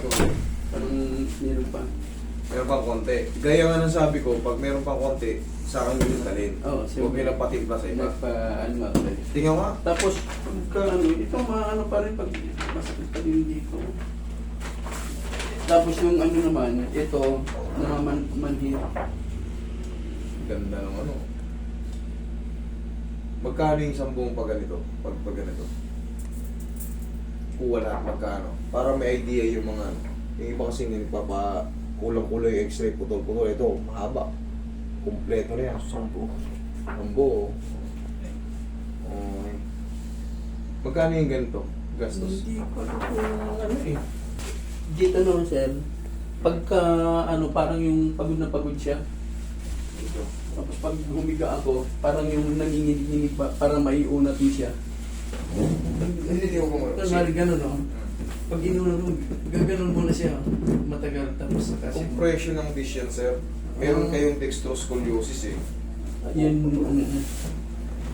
to. Parang meron pa. Meron pang konti. Gaya nga ng sabi ko, pag meron pang konti, sa akin yung talin. Oo, Huwag nyo na patimpla sa iba. Nagpa, ano nga eh. Tingnan nga. Tapos, pagka ano, ito maano pa rin pag masakit pa din dito. Tapos yung ano naman, ito, namamanhid. Ganda ng ano. Magkano yung isang buong pag ganito? Pag, pag ganito? Kuha lahat magkano? Para may idea yung mga ano. Yung iba kasi nagpapa kulang-kulang yung x-ray, putol-putol. Ito, mahaba. Kompleto na yan. Sampo. Buo. Okay. Magkano yung ganito? Gastos? Hindi ko alam kung ano eh. Dito no, sir. Pagka ano, parang yung pagod na pagod siya. Ito. Tapos pag humiga ako, parang yung nanginginig-nginig pa, parang maiunat mo siya. Hindi, hindi ko kung Kunwari gano'n, no? Pag inunan mo, gaganon muna siya. Matagal, tapos kasi... Compression ng dish yan, sir. Meron kayong dextroscoliosis eh. Yan, ano,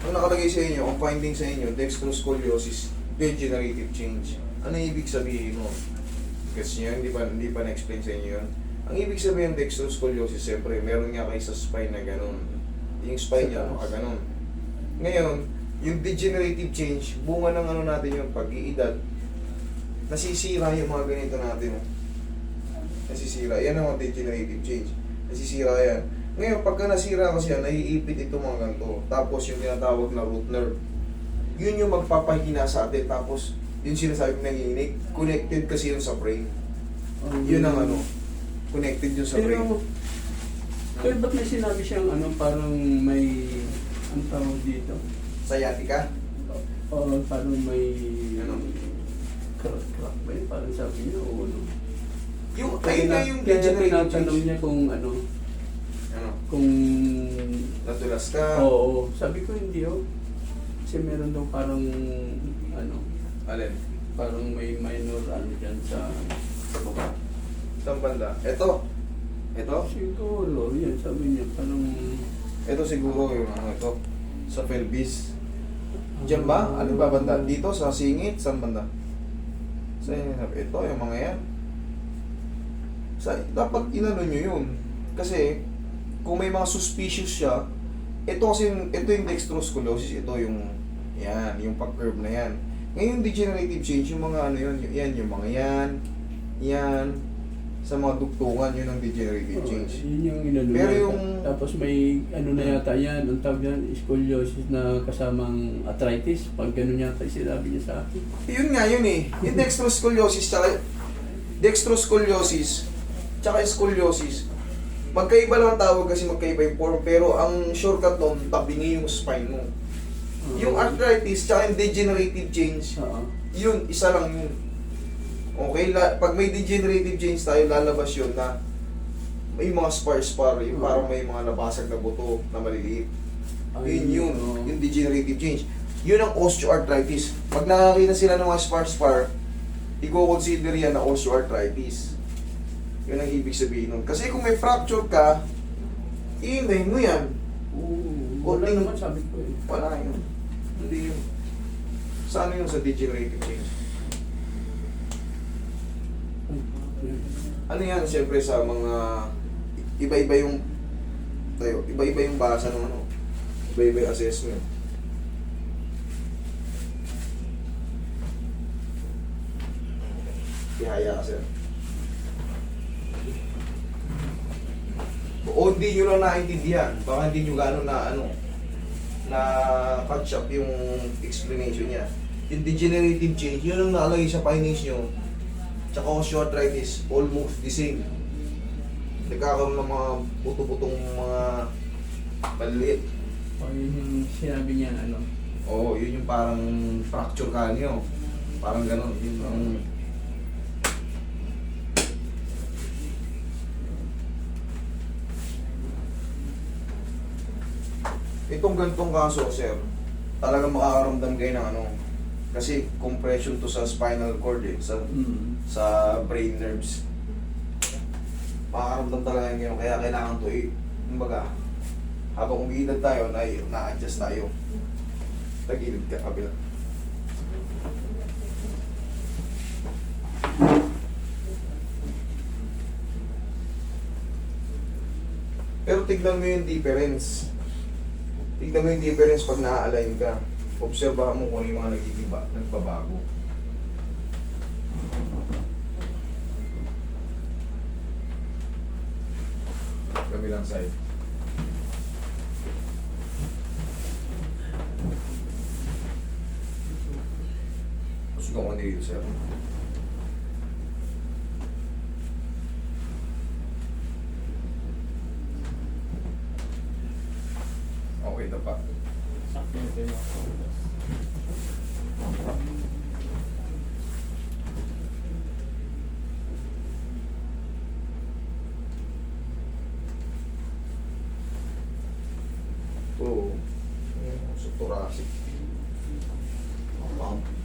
Ang nakalagay sa inyo, ang finding sa inyo, dextroscoliosis, degenerative change. Ano ibig sabihin mo? Kasi nyo, hindi pa, hindi pa na-explain sa inyo yun. Ang ibig sabihin ng dextroscoliosis, siyempre, meron nga kayo sa spine na ganun. Yung spine niya, maka ganun. Ngayon, yung degenerative change, bunga ng ano natin yung pag-iidad, nasisira yung mga ganito natin. Nasisira. Yan ang mga degenerative change. Nasisira yan. Ngayon, pagka nasira kasi yan, naiipit ito mga ganito. Tapos yung tinatawag na root nerve. Yun yung magpapahina sa atin. Tapos, yun sinasabi ko nanginig. Connected kasi yun sa brain. Yun ang ano. Connected yun sa brain. Pero, pero ba't may sinabi siyang ano, parang may, ang tawag dito? Sciatica? O parang may, Ano? crack, crack ba yun? Parang sabi niya, o ano? Yung, ayun na yung Kaya tinatanong niya kung ano, Ano? kung, Nadulas ka. oo, sabi ko hindi oh. Kasi meron daw parang, ano, Alin? parang may minor ano dyan sa, sa baba. Saan banda? Ito. Ito. Siguro, yan sabi niya, parang, Ito siguro yung ano ito. Sa pelvis. Diyan ba? Ano ba banda? Dito sa singit? Saan banda? Sa ito, yung mga yan. Sa, dapat inano nyo yun. Kasi, kung may mga suspicious siya, ito kasi, yung- ito yung dextroscoliosis, ito yung, yan, yung pag-curve na yan. Ngayon, degenerative change, yung mga ano yun, yan, yung mga yan, yan, sa mga dugtungan, yun ang degenerative Oo, change. Yun yung inano Pero yung- Tapos may ano na yata yan, ang tawag yan, scoliosis na kasamang arthritis. Pag gano'n yata sinabi niya sa akin. Yun nga yun eh. Yung dextroscoliosis tsaka dextroscoliosis tsaka scoliosis. Magkaiba lang ang tawag kasi magkaiba yung form pero ang shortcut nun, tabingi yung spine mo. Yung arthritis tsaka yung degenerative change, Oo. yun, isa lang yun. Okay, la, pag may degenerative change tayo, lalabas yun na may mga spar-spar, yung Oo. parang may mga nabasag na buto na maliliit. Ay, Yun yun, yung degenerative change. Yun ang osteoarthritis. Pag nakakita sila ng mga spar-spar, i-consider yan na osteoarthritis. Yun ang ibig sabihin nun. Kasi kung may fracture ka, iindahin mo yan. Oo, wala Konting- naman sabi ko eh. Wala yun. Hindi yun. Sana yun sa degenerative change. Ano yan, siyempre sa mga iba-iba yung tayo, iba-iba yung basa ng ano, iba-iba yung assessment. Ihaya ka sir. O hindi nyo lang naintindihan, baka hindi nyo gano'n na ano, na catch up yung explanation niya. Yung degenerative change, yun ang nakalagay sa findings nyo, tsaka osteoarthritis, almost the same. Nagkakaroon ng mga puto-putong mga maliit. O yun yung sinabi niya ano. Oo, yun yung parang fracture ka niyo. Parang gano'n. Yun ang... Itong gantong kaso, sir, talagang makakaramdam kayo ng ano, kasi compression to sa spinal cord eh, sa, mm. sa brain nerves. Makakaramdam talaga yun, kaya kailangan to eh. Kumbaga, habang umiidad tayo, na, na-adjust tayo. Tagilid ka, kabila. Pero tignan mo yung difference. Tignan mo yung difference pag na-align ka. Obserbahan mo kung ano yung mga nagtitiba, nagbabago. Kabilang side. Gusto ko dito, sir. Okay na pa. Sakto Oo. Sa thoracic. Pump.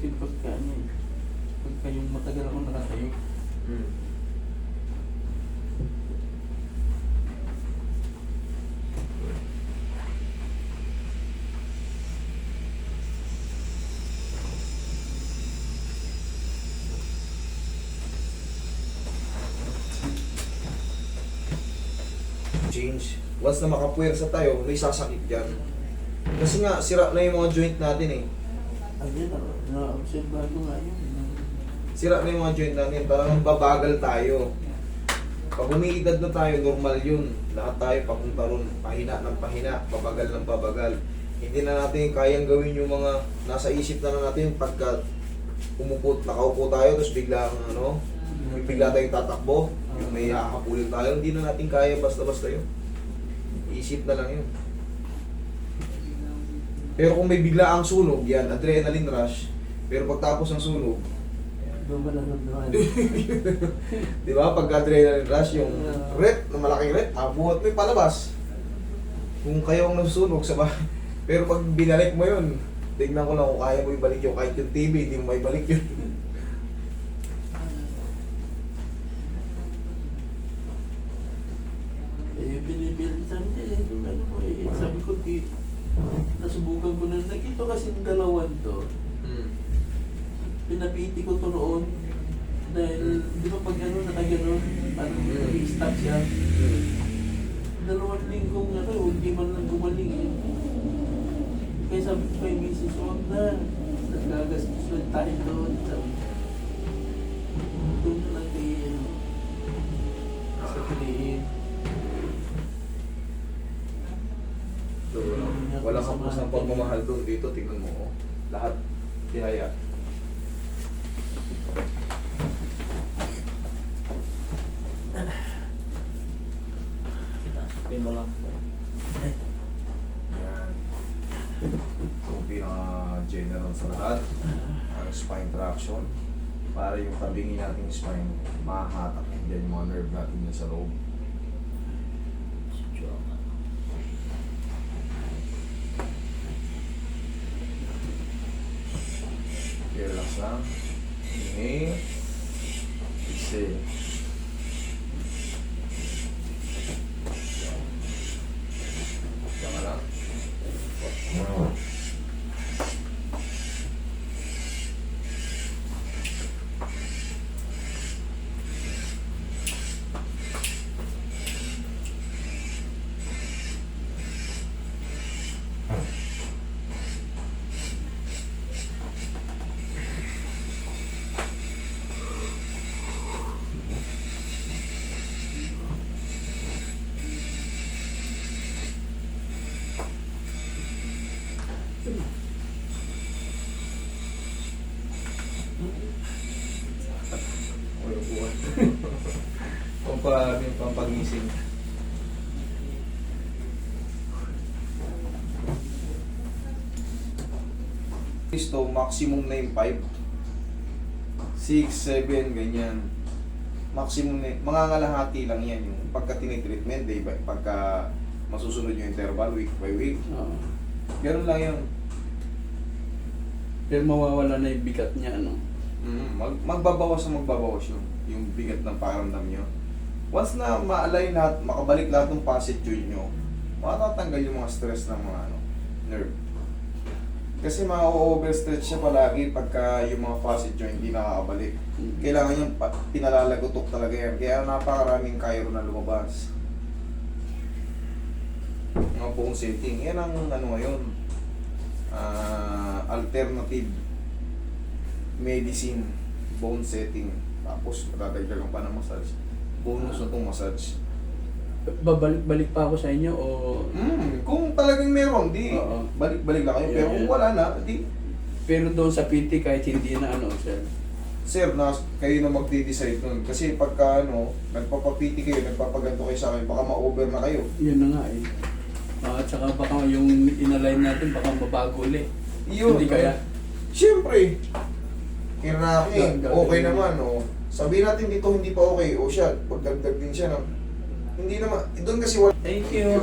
Akin pagka ano eh. Pagka yung matagal ako nakatayo. Hmm. Change. Once na makapuwersa tayo, may sasakit yan. Kasi nga, sira na yung mga joint natin eh. Ayun, na- na-observe ko nga yun. Sira na yung mga joint natin, parang babagal tayo. Pag umiidad na tayo, normal yun. Lahat tayo papunta ron, pahina ng pahina, babagal ng babagal. Hindi na natin kayang gawin yung mga nasa isip na lang natin pagka umupo, nakaupo tayo, tapos biglang ano, bigla tayong tatakbo, yung may hahabulin tayo, hindi na natin kaya basta-basta yun. Isip na lang yun. Pero kung may bigla ang sunog, yan, adrenaline rush. Pero pagtapos ng sunog, Doon ba naramdaman? Di ba? Pag adrenaline rush, yung rep, na malaking rep, abuhat mo yung palabas. Kung kayo ang nasusunog sa bahay. Pero pag binalik mo yun, tignan ko lang kung kaya mo ibalik yun. Kahit yung TV, hindi mo maibalik yun. Eh, binibilisan niya eh. Yung ano ko eh. Sabi ko, di, nasubukan ko na. Nakita kasi yung dalawan to. Pinapiti ko to noon. Dahil, di ba pag ano, nakaganon, parang Mm. nag-stop siya. Dalawang linggong ano, hindi man lang gumaling eh. Kaya sabi ko kay Mrs. Wag na, nagagastos lang tayo doon. Sabi doon na lang kay, ano, sa piliin. So, wala kang pusang pagmamahal doon. Dito, tignan mo. Oh. Lahat, tihaya. Pin mo lang. Yan. Pinaka-general sa lahat. Traction. Para yung tabingin natin spine, mahahatak. Yan yung mga nerve natin dyan sa loob. Relax lang. Inhale. Exhale. Diyan ka lang. Okay, upuan. Pampa, yung pampagising. Isto, maximum na yung 5. 6, 7, ganyan. Maximum na mga ngalahati lang yan yung pagka tinitreatment, day by, pagka masusunod yung interval week by week. Oo. Ganun lang yun. Pero mawawala na yung bigat niya, ano? Mm, mag, magbabawas na magbabawas yung, yung bigat ng pakiramdam nyo. Once na ma-align lahat, makabalik lahat ng joint nyo, matatanggal yung mga stress ng mga ano, nerve. Kasi ma-overstretch siya palagi pagka yung mga facet joint hindi nakakabalik. Kailangan yung pinalalagotok talaga yan. Kaya napakaraming kairo na lumabas. Mga buong setting. Yan ang ano ngayon. ah, alternative medicine bone setting. Tapos matadagdagan pa ng massage. Bonus na itong massage. Babalik-balik pa ako sa inyo o... Mm, kung talagang meron, di Oo. balik-balik lang kayo. Yeah, Pero yeah. kung wala na, di Pero doon sa PT kahit hindi na ano, sir. Sir, na kayo na magde-decide nun. Kasi pagka ano, nagpapapiti kayo, nagpapaganto kayo sa akin, baka ma-over na kayo. Yun na nga eh. Ah, at saka baka yung inalign natin baka mabago ulit. Yun. Hindi kaya. Siyempre, kinaki, Gag- okay naman, oh. Sabihin natin dito hindi pa okay, o siya, pagdagdag din siya, no? Hindi naman, doon kasi wala. Thank you.